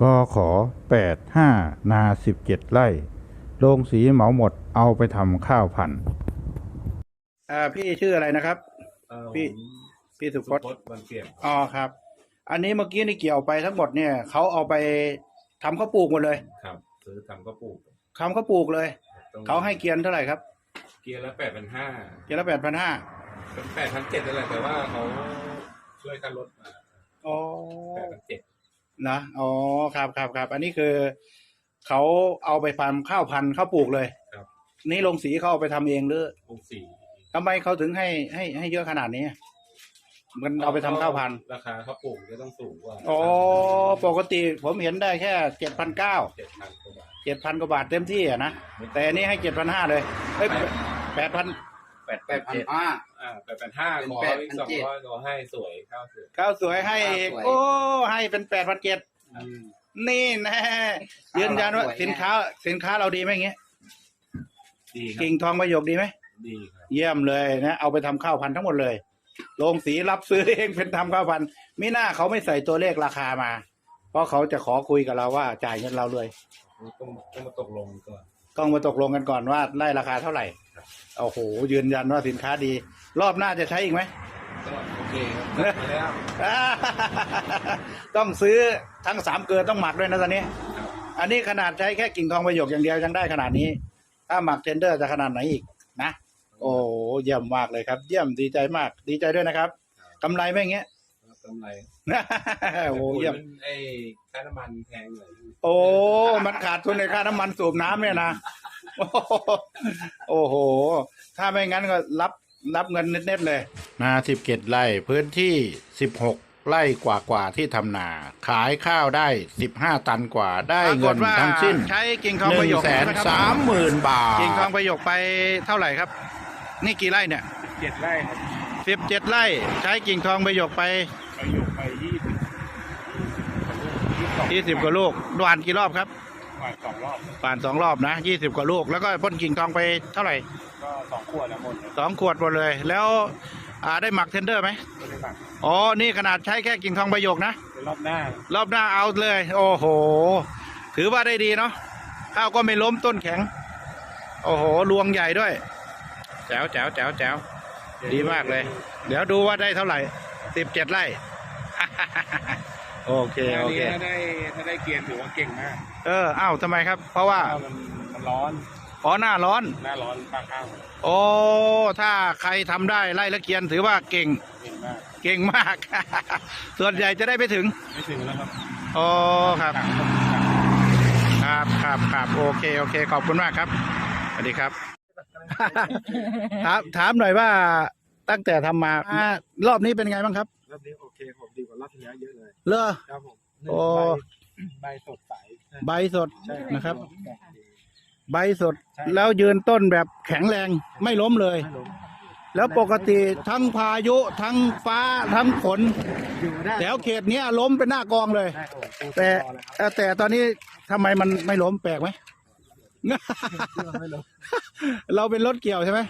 กขอแปดห้านาสิบเจ็ดไร่โรงสีเหมาหมดเอาไปทำข้าวพันธุ์อ่าพี่ชื่ออะไรนะครับ เอ่อพี่ ผมพี่สุพจน์วันเกียรติอ๋อครับ อันนี้เมื่อกี้นี่เกี่ยวไปทั้งหมดเนี่ยเขาเอาไปทำข้าวปลูกหมดเลยครับซื้อทำก็ปลูกทำข้าวปลูกเลยต้องเขาให้เกียนเท่าไหร่ครับเกียร์ละแปดพันห้าเกียนละแปดพันห้าเป็นแปดพันเจ็ดนั่นแหละแต่ว่าเขาช่วยกันลดมาอ๋อแปดพันเจ็ด นะอ๋อครับครับครับ อันนี้คือเขาเอาไปทำข้าวพันธุ์ข้าวปลูกเลยครับ นี่ลงสีเขาเอาไปทำเองหรือปลูกสี่ทำไมเขาถึงให้ให้ให้เยอะขนาดนี้ มันเอาไปทำข้าวพันธุ์ราคาข้าวปลูกจะต้องสูงกว่าอ๋อปกติผมเห็นได้แค่เจ็ดพันเก้าเจ็ดพันกว่าบาทเจ็ดพันกว่าบาทเต็มที่อะนะแต่อันนี้ให้เจ็ดพันห้าเลยเอ้ยแปดพัน แปดแปดพันห้า อ่าแปดพันห้าเป็นขออีกสอง8,700ร้อยก็ให้สวยข้าวสวยข้าวสวยให้อีกข้าวสวยโอ้ให้เป็นแปดพันเจ็ดนี่แน่ยืนยันว่าข้าวสวยสินค้า สินค้าเราดีไหมอย่างเงี้ยดีครับกิ่งทองประโยคดีไหมดีครับเยี่ยมเลยนะเอาไปทำข้าวพันธุ์ทั้งหมดเลยโรงสีรับซื้อเองเป็นทำข้าวพันธุ์มิน่าเขาไม่ใส่ตัวเลขราคามา เพราะเขาจะขอคุยกับเราว่าจ่ายเงินเราเลยต้องต้องมาตกลงก่อนต้องมาตกลงกันก่อนว่าได้ราคาเท่าไหร่ โอ้โห ยืนยันว่าสินค้าดี รอบหน้าจะใช้อีกไหมก็โอเคครับมาแล้วต้องซื้อทั้งสามเกลือต้องหมักด้วยนะตอนนี้ครับอันนี้ขนาดใช้แค่กิ่งทองประโยคอย่างเดียวยังได้ขนาดนี้ ถ้าหมักเทนเดอร์จะขนาดไหนอีกนะ โอ้โหเยี่ยมมากเลยครับ เยี่ยมดีใจมาก ดีใจด้วยนะครับกำไรไหมอย่างเงี้ย กำไรโอ้โหเยี่ยม ไอ้ค่าน้ำมันแพงหน่อยโอ้ มันขาดทุนในค่าน้ำมันสูบน้ำเนี่ยนะ โอ้โหโอ้โห ถ้าไม่งั้นก็รับรับเงินเน็ตๆเลยนาสิบเกตไร่พื้นที่สิบหกไร่กว่ากว่าๆที่ทำนา ขายข้าวได้สิบห้าตันกว่าได้เงินทั้งสิ้นใช้กิ่งทองหประโยนึ่คงแสนสามหมื่นบาท กิ่งทองประโยคไปเท่าไหร่ครับ นี่กี่ไร่เนี่ยเจ็ดไร่ครับสิบเจ็ดไร่ใช้กิ่งทองประโยคไปประโยคไปยี่สิบยี่สิบกว่าลูกหวานกี่รอบครับ มาสองรอบป่านสองรอบนะยี่สิบกว่าลูก แล้วก็พ่นกิ่งทองไปเท่าไหร่ก็สองขวดแล้วหมดเลยสองขวดหมดเลย แล้วอ่าได้หมักเทนเดอร์ไหมไม่ได้สั่งอ๋อนี่ขนาดใช้แค่กิ่งทองประโยคนะในรอบหน้ารอบหน้าเอาเลย โอ้โห ถือว่าได้ดีเนาะข้าวก็ไม่ล้มต้นแข็ง โอ้โหรวงใหญ่ด้วย แจ๋วแจ๋วแจ๋วแจ๋วดีมากเลย เดี๋ยวดูว่าได้เท่าไหร่สิบเจ็ดไร่ โอเคอันโอนี้เค ถ้าได้ถ้าได้เกียร์ถือว่าเก่งมากเอออ้าวทำไมครับ เพราะว่าข้าวมันมันร้อนอ๋อหน้าร้อน หน้าร้อนปลาข้าวโอ้ถ้าใครทำได้ไล่ละเกียนถือว่าเก่งเก่งมากเก่งมาก ส่วนใหญ่จะได้ไปถึงไม่ถึงแล้วครับโอ้ครับ ครับครับครับโอเคโอเค ขอบคุณมากครับสวัสดีครับ ถามถามหน่อยว่าตั้งแต่ทำมาอ่ารอบนี้เป็นไงบ้างครับ รอบนี้โอเคผมดีกว่า รอบที่แล้วเยอะเลยเลอ ครับผมโอ้ใบสดใสใบสดนะครับดอกดีใบสดแล้วยืนต้นแบบแข็งแรงไม่ล้มเลย ไม่ล้มแล้วปกติทั้งพายุทั้งฟ้าทั้งฝนอยู่ได้แถวเขตเนี้ยล้มเป็นหน้ากองเลย ได้ครับผมแต่พอแล้วครับเอ่อแต่ตอนนี้ทำไมมันไม่ล้มแปลกไหมไม่ล้มเราเป็นรถเกี่ยวใช่ไหม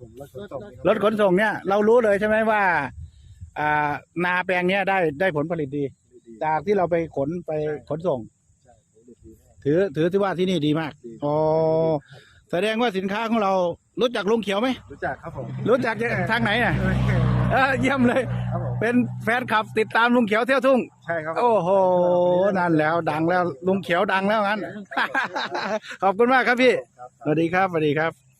ผมรถขนส่งรถขนส่งเนี่ยเรารู้เลยใช่ไหมว่า อ่านาแปลงเนี้ยได้ได้ผลผลิตดีจากที่เราไปขนไปขนส่งถือถือที่ว่าที่นี่ดีมากอ๋อแสดงว่าสินค้าของเรารู้จักลุงเขียวไหมรู้จักครับผมรู้จักทางไหนน่ะเออเยี่ยมเลย ครับผมเป็นแฟนคลับติดตามลุงเขียวเที่ยวทุ่ง ใช่ครับผม โอ้โห นั่นแล้วดังแล้วลุงเขียวดังแล้วงั้น ขอบคุณมากครับพี่ สวัสดีครับ สวัสดีครับ